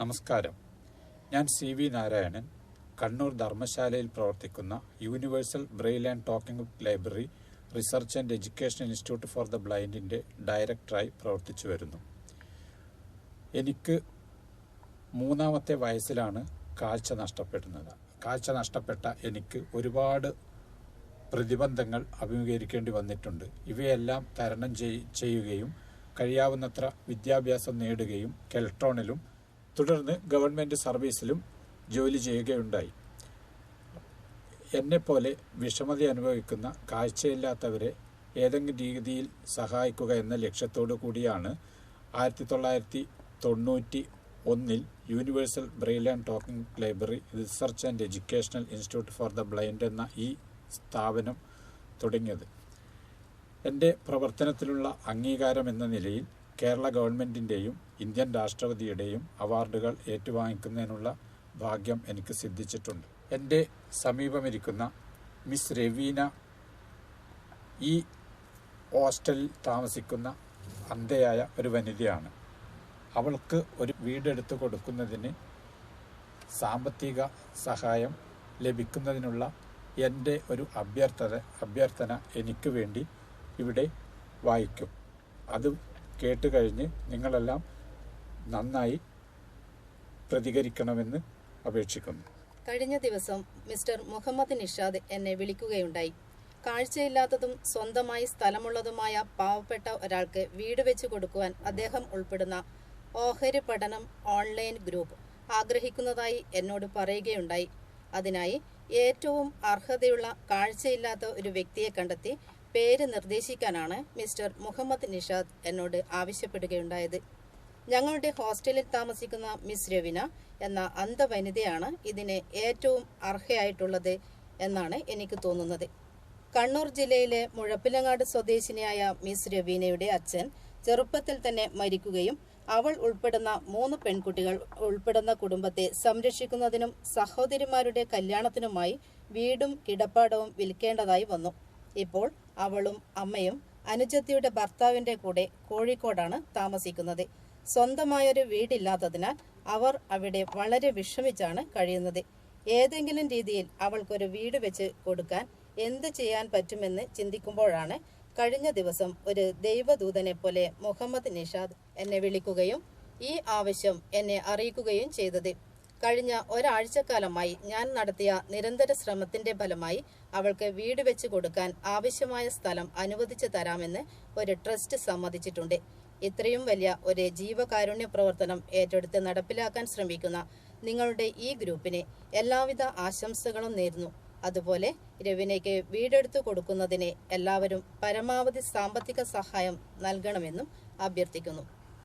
നമസ്കാരം. ഞാൻ C V Narayanan Kannur ധർമ്മശാലയിൽ പ്രവർത്തിക്കുന്ന universal braille and talking library research and education institute for the ബ്ലൈൻഡിന്റെ ഡയറക്ടറായി പ്രവർത്തിച്ചു വരുന്നു. എനിക്ക് മൂന്നാമത്തെ വയസ്സിലാണ് കാഴ്ച നഷ്ടപ്പെടുന്നത്. കാഴ്ച നഷ്ടപ്പെട്ട എനിക്ക് ഒരുപാട് പ്രതിബന്ധങ്ങൾ അഭിമുഖീകരിക്കേണ്ടി വന്നിട്ടുണ്ട്. ഇവയെല്ലാം തരണം ചെയ്യുകയും കഴിയാവുന്നത്ര വിദ്യാഭ്യാസം നേടുകയും കെൽട്രോണിലും തുടർന്ന് ഗവൺമെന്റ് സർവീസിലും ജോലി ചെയ്യുകയുണ്ടായി. എന്നെപ്പോലെ വിഷമതി അനുഭവിക്കുന്ന കാഴ്ചയില്ലാത്തവരെ ഏതെങ്കിലും രീതിയിൽ സഹായിക്കുക എന്ന ലക്ഷ്യത്തോടു കൂടിയാണ് ആയിരത്തി തൊള്ളായിരത്തി തൊണ്ണൂറ്റി ഒന്നിൽ universal braille and talking library research and educational institute for the blind എന്ന ഈ സ്ഥാപനം തുടങ്ങിയത്. എന്റെ പ്രവർത്തനത്തിലുള്ള അംഗീകാരം എന്ന നിലയിൽ കേരള ഗവൺമെന്റിന്റെയും ഇന്ത്യൻ രാഷ്ട്രപതിയുടെയും അവാർഡുകൾ ഏറ്റുവാങ്ങിക്കുന്നതിനുള്ള ഭാഗ്യം എനിക്ക് സിദ്ധിച്ചിട്ടുണ്ട്. എന്റെ സമീപമിരിക്കുന്ന മിസ് രവീന ഈ ഹോസ്റ്റലിൽ താമസിക്കുന്ന അന്ധയായ ഒരു വനിതയാണ്. അവൾക്ക് ഒരു വീടെടുത്ത് കൊടുക്കുന്നതിന് സാമ്പത്തിക സഹായം ലഭിക്കുന്നതിനുള്ള എന്റെ ഒരു അഭ്യർത്ഥന അഭ്യർത്ഥന എനിക്ക് വേണ്ടി ഇവിടെ വായിക്കും. അത് കേട്ട് കഴിഞ്ഞ് നിങ്ങളെല്ലാം നന്നായി പ്രതികരിക്കണമെന്ന് അപേക്ഷിക്കുന്നു. കഴിഞ്ഞ ദിവസം മിസ്റ്റർ മുഹമ്മദ് നിഷാദ് എന്നെ വിളിക്കുകയുണ്ടായി. കാഴ്ചയില്ലാത്തതും സ്വന്തമായി സ്ഥലമുള്ളതുമായ പാവപ്പെട്ട ഒരാൾക്ക് വീട് വെച്ച് കൊടുക്കുവാൻ അദ്ദേഹം ഉൾപ്പെടുന്ന ഓഹരി പഠനം ഓൺലൈൻ ഗ്രൂപ്പ് ആഗ്രഹിക്കുന്നതായി എന്നോട് പറയുകയുണ്ടായി. അതിനായി ഏറ്റവും അർഹതയുള്ള കാഴ്ചയില്ലാത്ത ഒരു വ്യക്തിയെ കണ്ടെത്തി പേര് നിർദ്ദേശിക്കാനാണ് മിസ്റ്റർ മുഹമ്മദ് നിഷാദ് എന്നോട് ആവശ്യപ്പെടുകയുണ്ടായത്. ഞങ്ങളുടെ ഹോസ്റ്റലിൽ താമസിക്കുന്ന മിസ് രവിന എന്ന അന്ധവനിതയാണ് ഇതിന് ഏറ്റവും അർഹയായിട്ടുള്ളത് എന്നാണ് എനിക്ക് തോന്നുന്നത്. കണ്ണൂർ ജില്ലയിലെ മുഴപ്പിലങ്ങാട് സ്വദേശിനിയായ മിസ് രവീനയുടെ അച്ഛൻ ചെറുപ്പത്തിൽ തന്നെ മരിക്കുകയും അവൾ ഉൾപ്പെടുന്ന മൂന്ന് പെൺകുട്ടികൾ ഉൾപ്പെടുന്ന കുടുംബത്തെ സംരക്ഷിക്കുന്നതിനും സഹോദരിമാരുടെ കല്യാണത്തിനുമായി വീടും കിടപ്പാടവും വിൽക്കേണ്ടതായി വന്നു. ഇപ്പോൾ അവളും അമ്മയും അനുജത്തിയുടെ ഭർത്താവിന്റെ കൂടെ കോഴിക്കോടാണ് താമസിക്കുന്നത്. സ്വന്തമായൊരു വീടില്ലാത്തതിനാൽ അവർ അവിടെ വളരെ വിഷമിച്ചാണ് കഴിയുന്നത്. ഏതെങ്കിലും രീതിയിൽ അവൾക്കൊരു വീട് വെച്ച് കൊടുക്കാൻ എന്ത് ചെയ്യാൻ പറ്റുമെന്ന് ചിന്തിക്കുമ്പോഴാണ് കഴിഞ്ഞ ദിവസം ഒരു ദൈവദൂതനെ പോലെ മുഹമ്മദ് നിഷാദ് എന്നെ വിളിക്കുകയും ഈ ആവശ്യം എന്നെ അറിയിക്കുകയും ചെയ്തത്. കഴിഞ്ഞ ഒരാഴ്ചക്കാലമായി ഞാൻ നടത്തിയ നിരന്തര ശ്രമത്തിന്റെ ഫലമായി അവൾക്ക് വീട് വെച്ച് കൊടുക്കാൻ ആവശ്യമായ സ്ഥലം അനുവദിച്ചു തരാമെന്ന് ഒരു ട്രസ്റ്റ് സമ്മതിച്ചിട്ടുണ്ട്. ഇത്രയും വലിയ ഒരു ജീവകാരുണ്യ പ്രവർത്തനം ഏറ്റെടുത്ത് നടപ്പിലാക്കാൻ ശ്രമിക്കുന്ന നിങ്ങളുടെ ഈ ഗ്രൂപ്പിന് എല്ലാവിധ ആശംസകളും നേരുന്നു. അതുപോലെ രവിനയ്ക്ക് വീടെടുത്തു കൊടുക്കുന്നതിന് എല്ലാവരും പരമാവധി സാമ്പത്തിക സഹായം നൽകണമെന്നും അഭ്യർത്ഥിക്കുന്നു.